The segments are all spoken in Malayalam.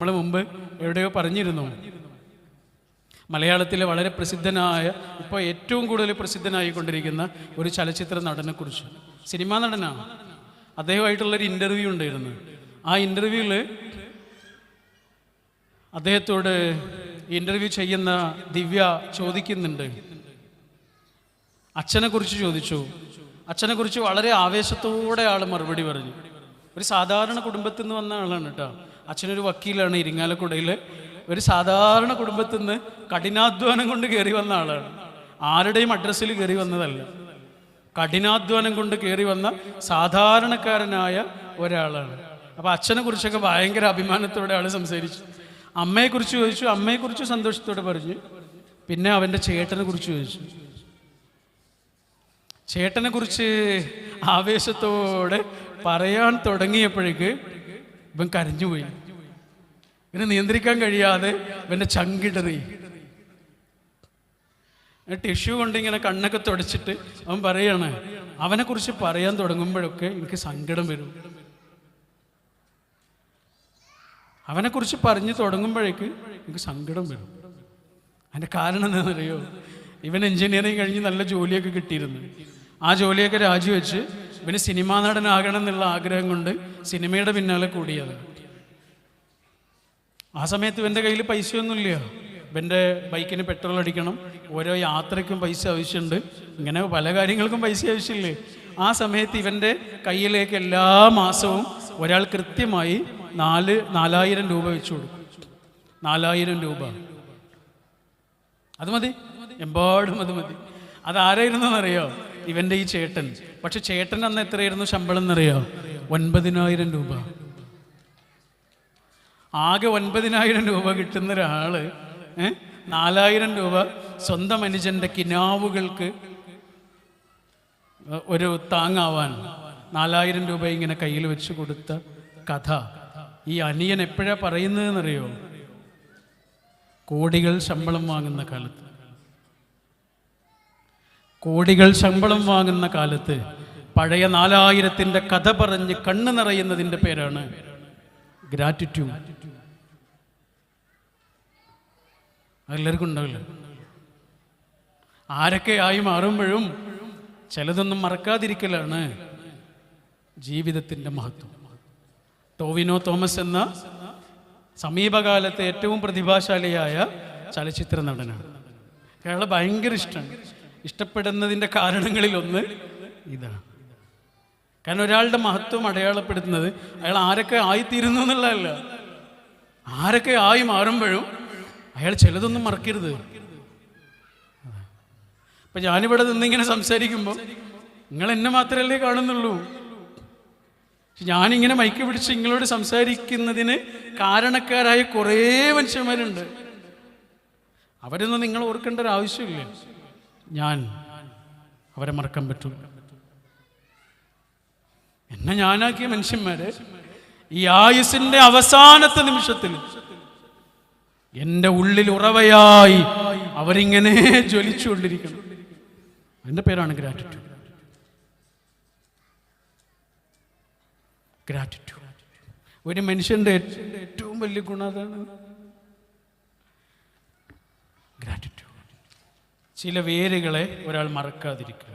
നമ്മൾ മുമ്പ് എവിടെയോ പറഞ്ഞിരുന്നു. മലയാളത്തിലെ വളരെ പ്രസിദ്ധനായ ഇപ്പോൾ ഏറ്റവും കൂടുതൽ പ്രസിദ്ധനായിക്കൊണ്ടിരിക്കുന്ന ഒരു ചലച്ചിത്ര നടനെക്കുറിച്ച്. സിനിമാ നടനാണ് അദ്ദേഹമായിട്ടുള്ളൊരു ഇന്റർവ്യൂ ഉണ്ടായിരുന്നു. ആ ഇന്റർവ്യൂവിൽ അദ്ദേഹത്തോട് ഇന്റർവ്യൂ ചെയ്യുന്ന ദിവ്യ ചോദിക്കുന്നുണ്ട്. അച്ഛനെ കുറിച്ച് ചോദിച്ചു. അച്ഛനെ കുറിച്ച് വളരെ ആവേശത്തോടെ ആൾ മറുപടി പറഞ്ഞു. ഒരു സാധാരണ കുടുംബത്തിൽ നിന്ന് വന്ന ആളാണ് കേട്ടോ അച്ഛനൊരു വക്കീലാണ് ഇരിങ്ങാലക്കുടയിൽ ഒരു സാധാരണ കുടുംബത്തിൽ നിന്ന് കഠിനാധ്വാനം കൊണ്ട് കയറി വന്ന ആളാണ്. ആരുടെയും അഡ്രസ്സിൽ കയറി വന്നതല്ല. കഠിനാധ്വാനം കൊണ്ട് കയറി വന്ന സാധാരണക്കാരനായ ഒരാളാണ്. അപ്പോൾ അച്ഛനെ കുറിച്ചൊക്കെ ഭയങ്കര അഭിമാനത്തോടെ ആൾ സംസാരിച്ചു. അമ്മയെക്കുറിച്ച് ചോദിച്ചു. അമ്മയെക്കുറിച്ച് സന്തോഷത്തോടെ പറഞ്ഞു. പിന്നെ അവന്റെ ചേട്ടനെ കുറിച്ച് ചോദിച്ചു. ചേട്ടനെ കുറിച്ച് ആവേശത്തോടെ പറയാൻ തുടങ്ങിയപ്പോഴേക്ക് ഇവൻ കരഞ്ഞുപോയി. ഇവനെ നിയന്ത്രിക്കാൻ കഴിയാതെ ഇവന്റെ ചങ്കിടറി ടിഷ്യൂ കൊണ്ട് ഇങ്ങനെ കണ്ണൊക്കെ തുടച്ചിട്ട് അവൻ പറയാണ് അവനെക്കുറിച്ച് പറയാൻ തുടങ്ങുമ്പോഴൊക്കെ എനിക്ക് സങ്കടം വരും. അവനെക്കുറിച്ച് പറഞ്ഞു തുടങ്ങുമ്പോഴേക്ക് എനിക്ക് സങ്കടം വരും. അതിന്റെ കാരണം എന്താണെന്നറിയോ? ഇവൻ എഞ്ചിനീയറിങ് കഴിഞ്ഞ് നല്ല ജോലിയൊക്കെ കിട്ടിയിരുന്നു. ആ ജോലിയൊക്കെ രാജിവെച്ച് ഇവന് സിനിമാ നടനാകണം എന്നുള്ള ആഗ്രഹം കൊണ്ട് സിനിമയുടെ പിന്നാലെ കൂടിയത് ആ സമയത്ത് ഇവന്റെ കയ്യിൽ പൈസയൊന്നുമില്ല. ഇവന്റെ ബൈക്കിന് പെട്രോൾ അടിക്കണം. ഓരോ യാത്രയ്ക്കും പൈസ ആവശ്യമുണ്ട്. ഇങ്ങനെ പല കാര്യങ്ങൾക്കും പൈസ ആവശ്യമില്ലേ? ആ സമയത്ത് ഇവന്റെ കയ്യിലേക്ക് എല്ലാ മാസവും ഒരാൾ കൃത്യമായി നാല് നാലായിരം രൂപ വെച്ചു കൊടുക്കും. നാലായിരം രൂപ. അത് മതി. എമ്പാടും അത് മതി. അതാരായിരുന്നു എന്നറിയോ ഇവന്റെ ഈ ചേട്ടൻ. പക്ഷെ ചേട്ടൻ അന്ന് എത്രയായിരുന്നു ശമ്പളം എന്നറിയോ? ഒൻപതിനായിരം രൂപ. ആകെ ഒൻപതിനായിരം രൂപ കിട്ടുന്ന ഒരാൾ നാലായിരം രൂപ സ്വന്തം അനുജന്റെ കിനാവുകൾക്ക് ഒരു താങ്ങാവാൻ നാലായിരം രൂപ ഇങ്ങനെ കയ്യിൽ വെച്ച് കൊടുത്ത കഥ. ഈ അനിയൻ എപ്പോഴാ പറയുന്നതെന്നറിയോ? കോടികൾ ശമ്പളം വാങ്ങുന്ന കാലത്ത്. കോടികൾ ശമ്പളം വാങ്ങുന്ന കാലത്ത് പഴയ നാലായിരത്തിന്റെ കഥ പറഞ്ഞ് കണ്ണ് നിറയുന്നതിന്റെ പേരാണ് ഗ്രാറ്റിറ്റ്യൂഡ്. അതെല്ലാവർക്കും ഉണ്ടാവില്ല. ആരൊക്കെ ആയി മാറുമ്പോഴും ചിലതൊന്നും മറക്കാതിരിക്കലാണ് ജീവിതത്തിന്റെ മഹത്വം. ടോവിനോ തോമസ് എന്ന സമീപകാലത്തെ ഏറ്റവും പ്രതിഭാശാലിയായ ചലച്ചിത്ര നടനാണ്. അയാളെ ഭയങ്കര ഇഷ്ടമാണ്. ഇഷ്ടപ്പെടുന്നതിന്റെ കാരണങ്ങളിലൊന്ന് ഇതാണ്. കാരണം ഒരാളുടെ മഹത്വം അടയാളപ്പെടുത്തുന്നത് അയാൾ ആരൊക്കെ ആയിത്തീരുന്നു എന്നുള്ളതല്ല. ആരൊക്കെ ആയി മാറുമ്പോഴും അയാൾ ചിലതൊന്നും മറക്കരുത്. അപ്പൊ ഞാനിവിടെ നിന്നിങ്ങനെ സംസാരിക്കുമ്പോൾ നിങ്ങൾ എന്നെ മാത്രമല്ലേ കാണുന്നുള്ളൂ. ഞാനിങ്ങനെ മൈക്ക് പിടിച്ച് നിങ്ങളോട് സംസാരിക്കുന്നതിന് കാരണക്കാരായ കുറേ മനുഷ്യന്മാരുണ്ട്. അവരൊന്നും നിങ്ങൾ ഓർക്കേണ്ട ഒരു ആവശ്യമില്ല. ഞാൻ അവരെ മറക്കാൻ പറ്റൂ. എന്നെ ഞാനാക്കിയ മനുഷ്യന്മാരെ ഈ ആയുസിന്റെ അവസാനത്തെ നിമിഷത്തിൽ എന്റെ ഉള്ളിൽ ഉറവയായി അവരിങ്ങനെ ജ്വലിച്ചുകൊണ്ടിരിക്കണം. എന്റെ പേരാണ് ഗ്രാറ്റിറ്റ്യൂഡ് ഗ്രാറ്റിറ്റ്യൂഡ് ഒരു മനുഷ്യന്റെ ഏറ്റവും വലിയ ഗുണം അതാണ് ഗ്രാറ്റിറ്റ്യൂഡ് ചില വേരുകളെ ഒരാൾ മറക്കാതിരിക്കുക.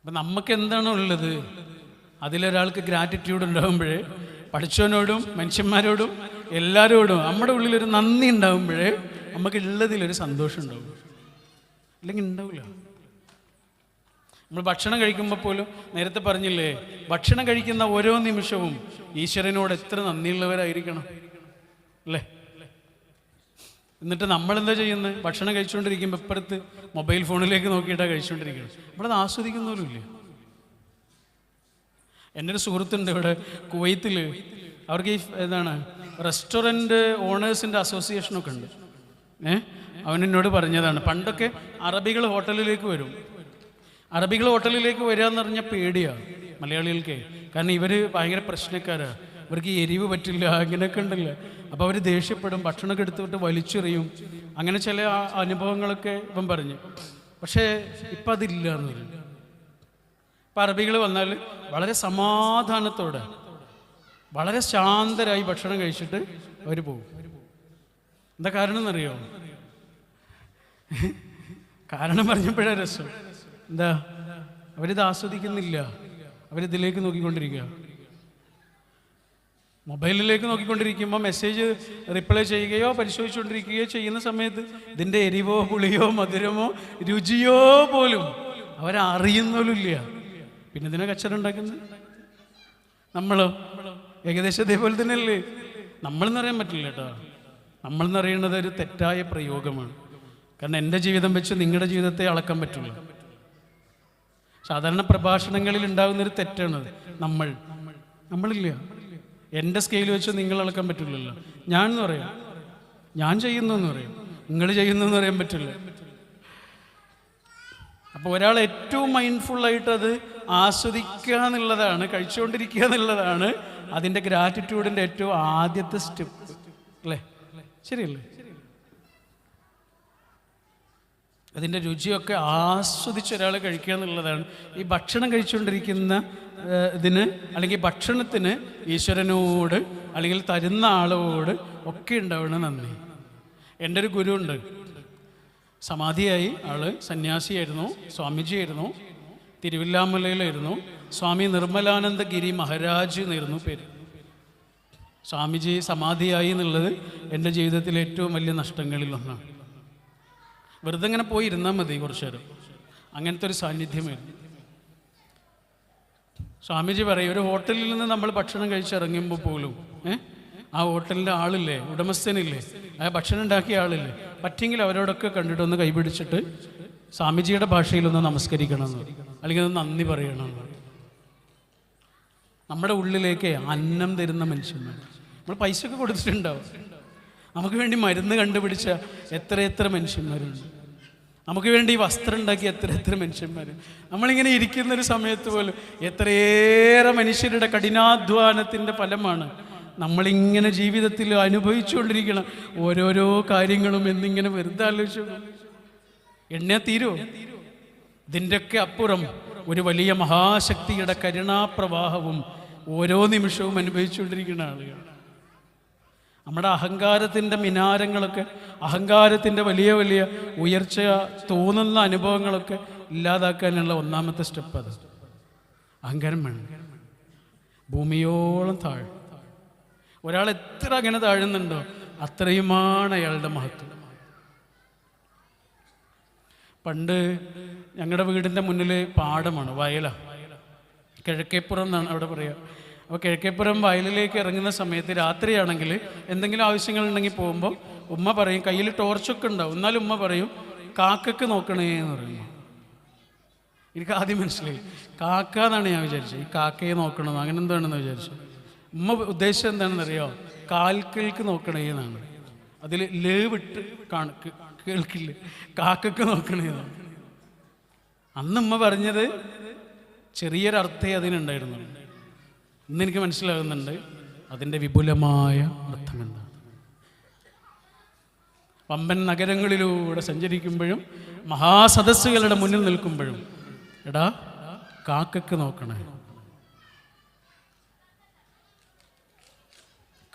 അപ്പം നമുക്ക് എന്താണ് ഉള്ളത് അതിലൊരാൾക്ക് ഗ്രാറ്റിറ്റ്യൂഡ് ഉണ്ടാകുമ്പോഴേ പഠിച്ചവനോടും മനുഷ്യന്മാരോടും എല്ലാവരോടും നമ്മുടെ ഉള്ളിലൊരു നന്ദി ഉണ്ടാകുമ്പോഴേ നമുക്ക് ഉള്ളതിലൊരു സന്തോഷം ഉണ്ടാവും. അല്ലെങ്കിൽ ഉണ്ടാവില്ല. നമ്മൾ ഭക്ഷണം കഴിക്കുമ്പോൾ പോലും നേരത്തെ പറഞ്ഞില്ലേ ഭക്ഷണം കഴിക്കുന്ന ഓരോ നിമിഷവും ഈശ്വരനോട് എത്ര നന്ദിയുള്ളവരായിരിക്കണം. അല്ലേ? എന്നിട്ട് നമ്മളെന്താ ചെയ്യുന്നത്? ഭക്ഷണം കഴിച്ചുകൊണ്ടിരിക്കുമ്പോൾ ഇപ്പുറത്ത് മൊബൈൽ ഫോണിലേക്ക് നോക്കിയിട്ടാണ് കഴിച്ചുകൊണ്ടിരിക്കുന്നത്. നമ്മളത് ആസ്വദിക്കുന്നവരുമില്ലേ എന്റെ ഒരു സുഹൃത്തുണ്ട് ഇവിടെ കുവൈത്തിൽ അവർക്ക് ഈ എന്താണ് റെസ്റ്റോറന്റ് ഓണേഴ്സിന്റെ അസോസിയേഷനൊക്കെ ഉണ്ട്. ഏ? അവൻ എന്നോട് പറഞ്ഞതാണ് പണ്ടൊക്കെ അറബികൾ ഹോട്ടലിലേക്ക് വരും. അറബികൾ ഹോട്ടലിലേക്ക് വരിക എന്ന് പറഞ്ഞാൽ പേടിയാണ് മലയാളികൾക്ക്. കാരണം ഇവർ ഭയങ്കര പ്രശ്നക്കാരാണ് ഇവർക്ക് എരിവ് പറ്റില്ല അങ്ങനെയൊക്കെ ഉണ്ടല്ലോ. അപ്പോൾ അവർ ദേഷ്യപ്പെടും ഭക്ഷണമൊക്കെ എടുത്തുവിട്ട് വലിച്ചെറിയും. അങ്ങനെ ചില അനുഭവങ്ങളൊക്കെ ഇപ്പം പറഞ്ഞു. പക്ഷേ ഇപ്പം അതില്ല എന്ന് പറഞ്ഞു. ഇപ്പം അറബികൾ വന്നാൽ വളരെ സമാധാനത്തോടെ വളരെ ശാന്തരായി ഭക്ഷണം കഴിച്ചിട്ട് അവർ പോകും. എന്താ കാരണം എന്നറിയോ? കാരണം പറഞ്ഞപ്പോഴേ രസം. എന്താ? അവരിത് ആസ്വദിക്കുന്നില്ല. അവരിതിലേക്ക് നോക്കിക്കൊണ്ടിരിക്കുക. മൊബൈലിലേക്ക് നോക്കിക്കൊണ്ടിരിക്കുമ്പോൾ മെസ്സേജ് റിപ്ലൈ ചെയ്യുകയോ പരിശോധിച്ചുകൊണ്ടിരിക്കുകയോ ചെയ്യുന്ന സമയത്ത് ഇതിന്റെ എരിവോ പുളിയോ മധുരമോ രുചിയോ പോലും അവരറിയുന്നോലുമില്ല പിന്നെ ഇതിനെ കച്ചറ ഉണ്ടാക്കുന്നത്? നമ്മളോ? ഏകദേശം ഇതേപോലെ തന്നെയല്ലേ? നമ്മളെന്ന് അറിയാൻ പറ്റില്ല കേട്ടോ. നമ്മളെന്ന് അറിയുന്നത് ഒരു തെറ്റായ പ്രയോഗമാണ്. കാരണം എന്റെ ജീവിതം വെച്ച് നിങ്ങളുടെ ജീവിതത്തെ അളക്കാൻ പറ്റുള്ളൂ സാധാരണ പ്രഭാഷണങ്ങളിൽ ഉണ്ടാകുന്ന ഒരു തെറ്റാണ് നമ്മൾ. നമ്മളില്ല. എന്റെ സ്കെയിൽ വെച്ച് നിങ്ങൾ അളക്കാൻ പറ്റില്ലല്ലോ. ഞാൻ എന്ന് പറയാം. ഞാൻ ചെയ്യുന്നു എന്ന് പറയും. നിങ്ങൾ ചെയ്യുന്നു എന്ന് പറയാൻ പറ്റില്ല. അപ്പോൾ ഒരാൾ ഏറ്റവും മൈൻഡ്ഫുള്ളായിട്ട് അത് ആസ്വദിക്കുക എന്നുള്ളതാണ് കഴിച്ചുകൊണ്ടിരിക്കുക എന്നുള്ളതാണ് അതിന്റെ ഗ്രാറ്റിറ്റ്യൂഡിന്റെ ഏറ്റവും ആദ്യത്തെ സ്റ്റെപ്പ് അല്ലേ? ശരിയല്ലേ? അതിന്റെ രുചിയൊക്കെ ആസ്വദിച്ച് ഒരാൾ കഴിക്കുക എന്നുള്ളതാണ്. ഈ ഭക്ഷണം കഴിച്ചുകൊണ്ടിരിക്കുന്ന ഇതിന് അല്ലെങ്കിൽ ഭക്ഷണത്തിന് ഈശ്വരനോട് അല്ലെങ്കിൽ തരുന്ന ആളോട് ഒക്കെ ഉണ്ടാവണം നന്ദി. എന്റെ ഒരു ഗുരു ഉണ്ട് സമാധിയായി ആൾ സന്യാസിയായിരുന്നു സ്വാമിജിയായിരുന്നു. തിരുവില്ലാമലയിലായിരുന്നു. സ്വാമി നിർമ്മലാനന്ദ ഗിരി മഹാരാജ് എന്നായിരുന്നു പേര്. സ്വാമിജി സമാധിയായി എന്നുള്ളത് എന്റെ ജീവിതത്തിലെ ഏറ്റവും വലിയ നഷ്ടങ്ങളിൽ ഒന്നാണ്. വെറുതെ ഇങ്ങനെ പോയി ഇരുന്നാൽ മതി കുറച്ചു നേരം. അങ്ങനത്തെ ഒരു സാന്നിധ്യമായിരുന്നു സ്വാമിജി പറയും ഒരു ഹോട്ടലിൽ നിന്ന് നമ്മൾ ഭക്ഷണം കഴിച്ചിറങ്ങുമ്പോൾ പോലും ഏ? ആ ഹോട്ടലിന്റെ ആളില്ലേ? ഉടമസ്ഥനില്ലേ? ആ ഭക്ഷണം ഉണ്ടാക്കിയ ആളില്ലേ? പറ്റെങ്കിൽ അവരോടൊക്കെ കണ്ടിട്ടൊന്ന് കൈപിടിച്ചിട്ട് സ്വാമിജിയുടെ ഭാഷയിലൊന്ന് നമസ്കരിക്കണം എന്ന്. അല്ലെങ്കിൽ അത് നന്ദി പറയണം. നമ്മുടെ ഉള്ളിലേക്ക് അന്നം തരുന്ന മനുഷ്യന്മാർ. നമ്മൾ പൈസ ഒക്കെ കൊടുത്തിട്ടുണ്ടാവും. നമുക്ക് വേണ്ടി മരുന്ന് കണ്ടുപിടിച്ച എത്ര എത്ര മനുഷ്യന്മാരുണ്ട്. നമുക്ക് വേണ്ടി വസ്ത്രം ഉണ്ടാക്കിയ എത്ര എത്ര മനുഷ്യന്മാർ നമ്മളിങ്ങനെ ഇരിക്കുന്ന ഒരു സമയത്ത് പോലും എത്രയേറെ മനുഷ്യരുടെ കഠിനാധ്വാനത്തിന്റെ ഫലമാണ് നമ്മളിങ്ങനെ ജീവിതത്തിൽ അനുഭവിച്ചുകൊണ്ടിരിക്കണം ഓരോരോ കാര്യങ്ങളും എന്നിങ്ങനെ വെറുതെ ആലോചിച്ചു എണ്ണ തീരോ ഇതിന്റെയൊക്കെ അപ്പുറം ഒരു വലിയ മഹാശക്തിയുടെ കരുണാപ്രവാഹവും ഓരോ നിമിഷവും അനുഭവിച്ചുകൊണ്ടിരിക്കുന്ന ആളുകൾ നമ്മുടെ അഹങ്കാരത്തിന്റെ മിനാരങ്ങളൊക്കെ അഹങ്കാരത്തിന്റെ വലിയ വലിയ ഉയർച്ച തോന്നുന്ന അനുഭവങ്ങളൊക്കെ ഇല്ലാതാക്കാനുള്ള ഒന്നാമത്തെ സ്റ്റെപ്പ് അത്. അഹങ്കാരം വേണം. ഭൂമിയോളം താഴ്. ഒരാൾ എത്ര അങ്ങനെ താഴുന്നുണ്ടോ അത്രയുമാണ് അയാളുടെ മഹത്വം. പണ്ട് ഞങ്ങളുടെ വീടിന്റെ മുന്നിൽ പാടമാണ് വയലാണ് കിഴക്കേപ്പുറം എന്നാണ് അവിടെ പറയുക അപ്പോൾ കിഴക്കേപ്പുറം വയലിലേക്ക് ഇറങ്ങുന്ന സമയത്ത് രാത്രിയാണെങ്കിൽ എന്തെങ്കിലും ആവശ്യങ്ങളുണ്ടെങ്കിൽ പോകുമ്പോൾ ഉമ്മ പറയും കയ്യിൽ ടോർച്ചൊക്കെ ഉണ്ടാവും എന്നാലും ഉമ്മ പറയും കാക്കക്ക് നോക്കണേ എന്ന് പറയുന്നു. എനിക്ക് ആദ്യം മനസ്സിലായി. കാക്ക എന്നാണ് ഞാൻ വിചാരിച്ചത്. ഈ കാക്കയെ നോക്കണമെന്ന് അങ്ങനെ എന്താണെന്ന് വിചാരിച്ചു. ഉമ്മ ഉദ്ദേശം എന്താണെന്ന് അറിയാമോ കാൽക്കൾക്ക് നോക്കണേ എന്നാണ് അതിൽ ലേവിട്ട് കേൾക്കില്ല? കാക്കക്ക് നോക്കണേ. അന്ന് ഉമ്മ പറഞ്ഞത് ചെറിയൊരർത്ഥേ അതിനുണ്ടായിരുന്നു. ഇന്ന് എനിക്ക് മനസ്സിലാകുന്നുണ്ട് അതിന്റെ വിപുലമായ അർത്ഥം എന്താണ് വമ്പൻ നഗരങ്ങളിലൂടെ സഞ്ചരിക്കുമ്പോഴും മഹാസദസ്സുകളുടെ മുന്നിൽ നിൽക്കുമ്പോഴും എടാ കാക്കക്ക് നോക്കണേ.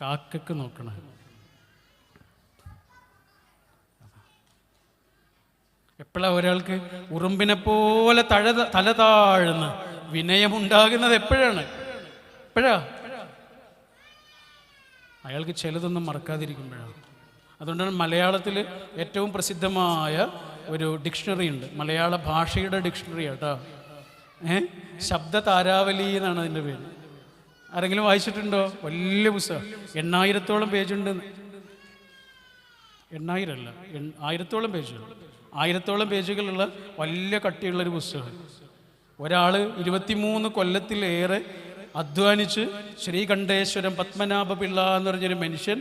കാക്കക്ക് നോക്കണേ. എപ്പോഴാണ് ഒരാൾക്ക് ഉറുമ്പിനെ പോലെ തഴ തല താഴ്ന്ന് വിനയമുണ്ടാകുന്നത് എപ്പോഴാണ്? എപ്പോഴാ? അയാൾക്ക് ചിലതൊന്നും മറക്കാതിരിക്കുമ്പോഴാണ്. അതുകൊണ്ടാണ് മലയാളത്തിൽ ഏറ്റവും പ്രസിദ്ധമായ ഒരു ഡിക്ഷണറി ഉണ്ട്. മലയാള ഭാഷയുടെ ഡിക്ഷണറി കേട്ടോ ഏ? ശബ്ദ താരാവലി എന്നാണ് അതിന്റെ പേര്. ആരെങ്കിലും വായിച്ചിട്ടുണ്ടോ? വലിയ പുസ്തകം. എണ്ണായിരത്തോളം പേജുണ്ട് എണ്ണായിരമല്ല ആയിരത്തോളം പേജുകൾ. ആയിരത്തോളം പേജുകളുള്ള വലിയ കട്ടിയുള്ളൊരു പുസ്തകം ഒരാൾ ഇരുപത്തിമൂന്ന് കൊല്ലത്തിലേറെ അധ്വാനിച്ച് ശ്രീകണ്ഠേശ്വരം പത്മനാഭ പിള്ള എന്ന് പറഞ്ഞൊരു മനുഷ്യൻ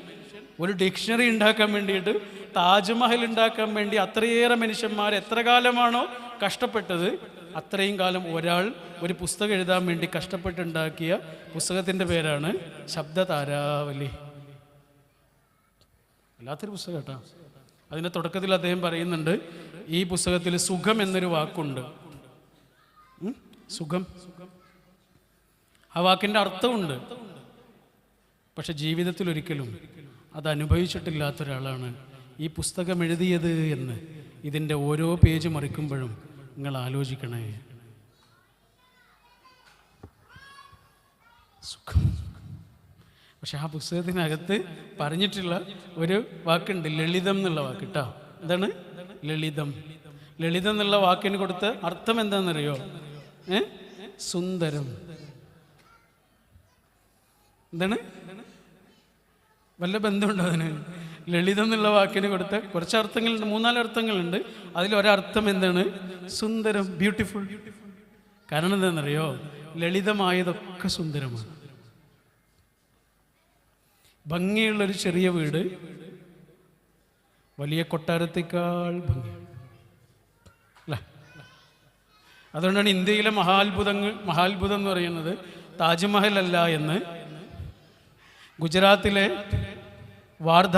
ഒരു ഡിക്ഷണറി ഉണ്ടാക്കാൻ വേണ്ടിയിട്ട് താജ്മഹൽ ഉണ്ടാക്കാൻ വേണ്ടി അത്രയേറെ മനുഷ്യന്മാർ എത്ര കാലമാണോ കഷ്ടപ്പെട്ടത് അത്രയും കാലം ഒരാൾ ഒരു പുസ്തകം എഴുതാൻ വേണ്ടി കഷ്ടപ്പെട്ടുണ്ടാക്കിയ പുസ്തകത്തിന്റെ പേരാണ് ശബ്ദ താരാവലി വല്ലാത്തൊരു പുസ്തകം കേട്ടോ അതിന്റെ തുടക്കത്തിൽ അദ്ദേഹം പറയുന്നുണ്ട് ഈ പുസ്തകത്തിൽ സുഖം എന്നൊരു വാക്കുണ്ട്. സുഖം? ആ വാക്കിന്റെ അർത്ഥമുണ്ട്. പക്ഷെ ജീവിതത്തിൽ ഒരിക്കലും അത് അനുഭവിച്ചിട്ടില്ലാത്ത ഒരാളാണ് ഈ പുസ്തകം എഴുതിയത് എന്ന് ഇതിന്റെ ഓരോ പേജ് മറിക്കുമ്പോഴും നിങ്ങൾ ആലോചിക്കണേ. സുഖം. പക്ഷെ ആ പുസ്തകത്തിനകത്ത് പറഞ്ഞിട്ടുള്ള ഒരു വാക്കുണ്ട് ലളിതം എന്നുള്ള വാക്ക് കേട്ടോ. എന്താണ്? ലളിതം. ലളിതം എന്നുള്ള വാക്കിന് കൊടുത്ത അർത്ഥം എന്താണെന്നറിയോ? ഏ? സുന്ദരം. എന്താണ്? വല്ല ബന്ധമുണ്ടോ അതിന്? ലളിതം എന്നുള്ള വാക്കിന് കൊടുത്ത കുറച്ച് അർത്ഥങ്ങളുണ്ട് മൂന്നാൽ അർത്ഥങ്ങളുണ്ട്. അതിലൊരർത്ഥം എന്താണ്? സുന്ദരം ബ്യൂട്ടിഫുൾ. കാരണം എന്താണെന്നറിയോ? ലളിതമായതൊക്കെ സുന്ദരമാണ്. ഭംഗിയുള്ളൊരു ചെറിയ വീട്. വലിയ കൊട്ടാരത്തേക്കാൾ ഭംഗി. അതുകൊണ്ടാണ് ഇന്ത്യയിലെ മഹാത്ഭുതങ്ങൾ മഹാത്ഭുതം എന്ന് പറയുന്നത് താജ്മഹൽ അല്ല എന്ന്. ഗുജറാത്തിലെ വാർധ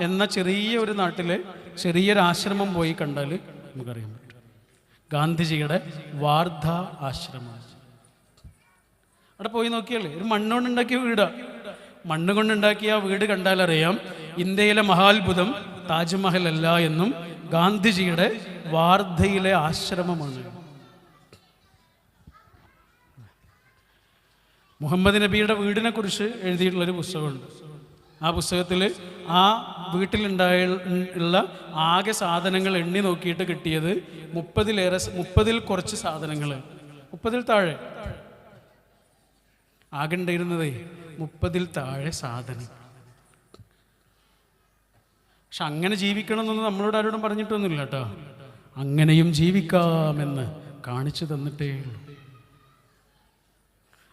എന്ന ചെറിയ ഒരു നാട്ടിലെ ചെറിയൊരു ആശ്രമം പോയി കണ്ടാൽ നമുക്കറിയാൻ പറ്റും. ഗാന്ധിജിയുടെ വാർധ ആശ്രമം. അവിടെ പോയി നോക്കിയാലേ ഒരു മണ്ണുകൊണ്ടുണ്ടാക്കിയ വീടാ. മണ്ണ് കൊണ്ടുണ്ടാക്കിയ വീട് കണ്ടാലറിയാം ഇന്ത്യയിലെ മഹാത്ഭുതം താജ്മഹൽ അല്ല എന്നും ഗാന്ധിജിയുടെ വാർധയിലെ ആശ്രമമാണ്. മുഹമ്മദ് നബിയുടെ വീടിനെ കുറിച്ച് എഴുതിയിട്ടുള്ളൊരു പുസ്തകമുണ്ട്. ആ പുസ്തകത്തിൽ ആ വീട്ടിലുണ്ടായ ഉള്ള ആകെ സാധനങ്ങൾ എണ്ണി നോക്കിയിട്ട് കിട്ടിയത് മുപ്പതിലേറെ മുപ്പതിൽ കുറച്ച് സാധനങ്ങൾ. മുപ്പതിൽ താഴെ. ആകെ ഉണ്ടായിരുന്നതേ മുപ്പതിൽ താഴെ സാധനം. പക്ഷെ അങ്ങനെ ജീവിക്കണം ജീവിക്കണമെന്നൊന്നും നമ്മളോട് ആരോടും പറഞ്ഞിട്ടൊന്നുമില്ല കേട്ടോ. അങ്ങനെയും ജീവിക്കാമെന്ന് കാണിച്ചു തന്നിട്ടേ ഉള്ളൂ.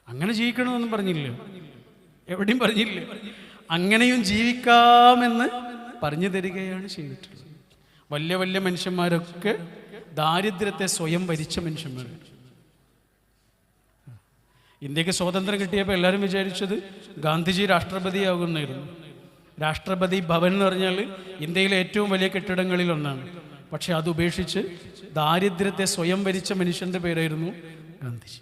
അങ്ങനെ ജീവിക്കണമെന്നൊന്നും പറഞ്ഞില്ല. എവിടെയും പറഞ്ഞില്ല. അങ്ങനെയും ജീവിക്കാമെന്ന് പറഞ്ഞു തരികയാണ് ചെയ്തിട്ടുള്ളത്. വലിയ വലിയ മനുഷ്യന്മാരൊക്കെ ദാരിദ്ര്യത്തെ സ്വയം വരിച്ച മനുഷ്യന്മാർ ഇന്ത്യയ്ക്ക് സ്വാതന്ത്ര്യം കിട്ടിയപ്പോൾ എല്ലാവരും വിചാരിച്ചത് ഗാന്ധിജി രാഷ്ട്രപതിയാകുന്നായിരുന്നു. രാഷ്ട്രപതി ഭവൻ എന്ന് പറഞ്ഞാൽ ഇന്ത്യയിലെ ഏറ്റവും വലിയ കെട്ടിടങ്ങളിൽ ഒന്നാണ്. പക്ഷെ അത് ഉപേക്ഷിച്ച് ദാരിദ്ര്യത്തെ സ്വയം ഭരിച്ച മനുഷ്യന്റെ പേരായിരുന്നു ഗാന്ധിജി.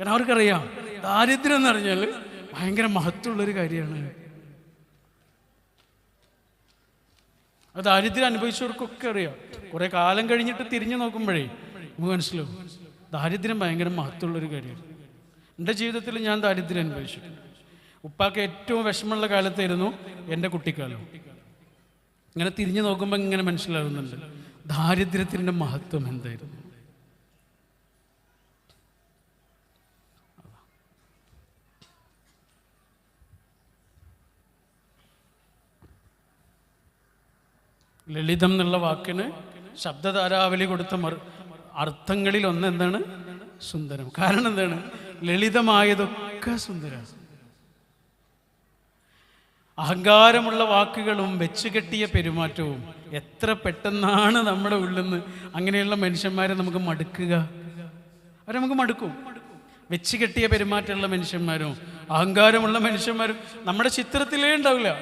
കാരണം അവർക്കറിയാം ദാരിദ്ര്യം എന്ന് പറഞ്ഞാൽ ഭയങ്കര മഹത്വമുള്ളൊരു കാര്യമാണ്. അത് ദാരിദ്ര്യം അനുഭവിച്ചവർക്കൊക്കെ അറിയാം. കുറെ കാലം കഴിഞ്ഞിട്ട് തിരിഞ്ഞു നോക്കുമ്പോഴേ മനസ്സിലാവും. ദാരിദ്ര്യം ഭയങ്കര മഹത്വമുള്ളൊരു കാര്യമാണ്. എന്റെ ജീവിതത്തിൽ ഞാൻ ദാരിദ്ര്യം അനുഭവിച്ചിട്ടുണ്ട്. ഉപ്പാക്ക് ഏറ്റവും വിഷമമുള്ള കാലത്തായിരുന്നു എന്റെ കുട്ടിക്കാലം. ഇങ്ങനെ തിരിഞ്ഞു നോക്കുമ്പോൾ ഇങ്ങനെ മനസ്സിലാകുന്നുണ്ട്. ദാരിദ്ര്യത്തിന്റെ മഹത്വം എന്തായിരുന്നു? ലളിതം എന്നുള്ള വാക്കിന് ശബ്ദധാരാവലി കൊടുത്ത മറു അർത്ഥങ്ങളിൽ ഒന്ന് എന്താണ്? സുന്ദരം. കാരണം എന്താണ്? ലളിതമായതൊക്കെ സുന്ദരമാണ് അഹങ്കാരമുള്ള വാക്കുകളും വെച്ചുകെട്ടിയ പെരുമാറ്റവും എത്ര പെട്ടെന്നാണ് നമ്മുടെ ഉള്ളിൽ നിന്ന് അങ്ങനെയുള്ള മനുഷ്യന്മാരെ നമുക്ക് മടുക്കുക? അവരെ നമുക്ക് മടുക്കും. വെച്ച് കെട്ടിയ പെരുമാറ്റമുള്ള മനുഷ്യന്മാരും അഹങ്കാരമുള്ള മനുഷ്യന്മാരും നമ്മുടെ ചിത്രത്തിലേ ഉണ്ടാവില്ല.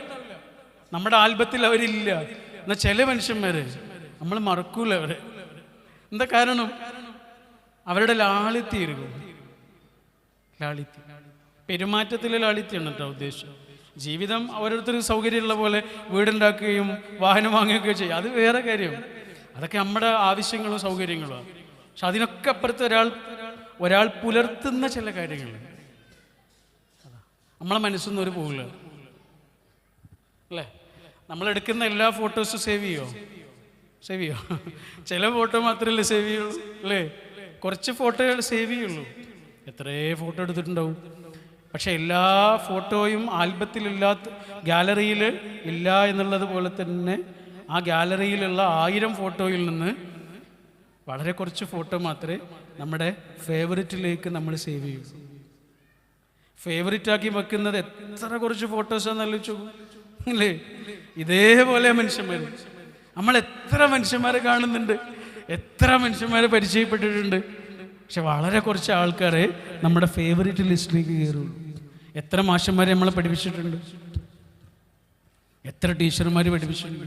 നമ്മുടെ ആൽബത്തിൽ അവരില്ല. എന്നാൽ ചില മനുഷ്യന്മാര് നമ്മൾ മറക്കൂല അവരെ. എന്താ കാരണം? അവരുടെ ലാളിത്യമായിരിക്കും ലാളിത്യം. പെരുമാറ്റത്തിലെ ലാളിത്യമാണ് കേട്ടോ ഉദ്ദേശം. ജീവിതം ഓരോരുത്തരും സൗകര്യമുള്ള പോലെ വീടുണ്ടാക്കുകയും വാഹനം വാങ്ങുകയൊക്കെ ചെയ്യും. അത് വേറെ കാര്യം. അതൊക്കെ നമ്മുടെ ആവശ്യങ്ങളും സൗകര്യങ്ങളും പക്ഷെ അതിനൊക്കെ അപ്പുറത്ത് ഒരാൾ ഒരാൾ പുലർത്തുന്ന ചില കാര്യങ്ങൾ. നമ്മളെ മനസ്സൊന്നും ഒരു പോകില്ല അല്ലേ? നമ്മൾ എടുക്കുന്ന എല്ലാ ഫോട്ടോസും സേവ് ചെയ്യോ? സേവ് ചില ഫോട്ടോ മാത്രമല്ലേ സേവ് ചെയ്യുള്ളൂ അല്ലേ? കുറച്ച് ഫോട്ടോകൾ സേവ് ചെയ്യുള്ളൂ. എത്രയേ ഫോട്ടോ എടുത്തിട്ടുണ്ടാവും? പക്ഷെ എല്ലാ ഫോട്ടോയും ആൽബത്തിലില്ലാത്ത ഗാലറിയിൽ ഇല്ല എന്നുള്ളത് പോലെ തന്നെ ആ ഗാലറിയിലുള്ള ആയിരം ഫോട്ടോയിൽ നിന്ന് വളരെ കുറച്ച് ഫോട്ടോ മാത്രമേ നമ്മുടെ ഫേവററ്റിലേക്ക് നമ്മൾ സേവ് ചെയ്യൂ. ഫേവററ്റ് ആക്കി വെക്കുന്നത് എത്ര കുറച്ച് ഫോട്ടോസാണെന്ന് ആലോചിച്ചു അല്ലേ? ഇതേപോലെ മനുഷ്യന്മാർ നമ്മൾ എത്ര മനുഷ്യന്മാരെ കാണുന്നുണ്ട്? എത്ര മനുഷ്യന്മാരെ പരിചയപ്പെട്ടിട്ടുണ്ട്? പക്ഷെ വളരെ കുറച്ച് ആൾക്കാരെ നമ്മുടെ ഫേവറേറ്റ് ലിസ്റ്റിലേക്ക് കയറുള്ളൂ. എത്ര മാഷന്മാരെ നമ്മളെ പഠിപ്പിച്ചിട്ടുണ്ട്? എത്ര ടീച്ചർമാർ പഠിപ്പിച്ചിട്ടുണ്ട്?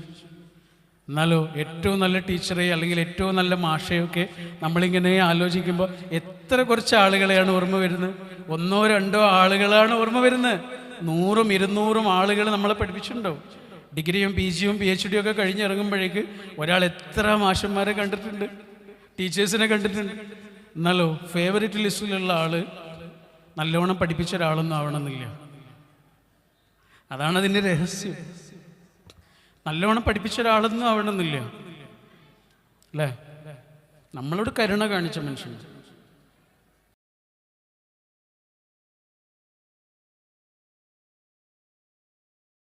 എന്നാലോ ഏറ്റവും നല്ല ടീച്ചറെ അല്ലെങ്കിൽ ഏറ്റവും നല്ല മാഷയൊക്കെ നമ്മളിങ്ങനെ ആലോചിക്കുമ്പോൾ എത്ര കുറച്ച് ആളുകളെയാണ് ഓർമ്മ വരുന്നത്? ഒന്നോ രണ്ടോ ആളുകളാണ് ഓർമ്മ വരുന്നത്. നൂറും ഇരുന്നൂറും ആളുകൾ നമ്മളെ പഠിപ്പിച്ചിട്ടുണ്ടാവും. ഡിഗ്രിയും പി ജിയും പി എച്ച് ഡിയും ഒക്കെ കഴിഞ്ഞിറങ്ങുമ്പോഴേക്ക് ഒരാൾ എത്ര മാഷന്മാരെ കണ്ടിട്ടുണ്ട്? ടീച്ചേഴ്സിനെ കണ്ടിട്ടുണ്ട്. എന്നാലോ ഫേവറേറ്റ് ലിസ്റ്റിലുള്ള ആൾ നല്ലോണം പഠിപ്പിച്ച ഒരാളൊന്നും ആവണമെന്നില്ല. അതാണ് അതിന്റെ രഹസ്യം. നല്ലോണം പഠിപ്പിച്ച ഒരാളൊന്നും ആവണമെന്നില്ല. അല്ലേ? നമ്മളോട് കരുണ കാണിച്ച മനുഷ്യൻ.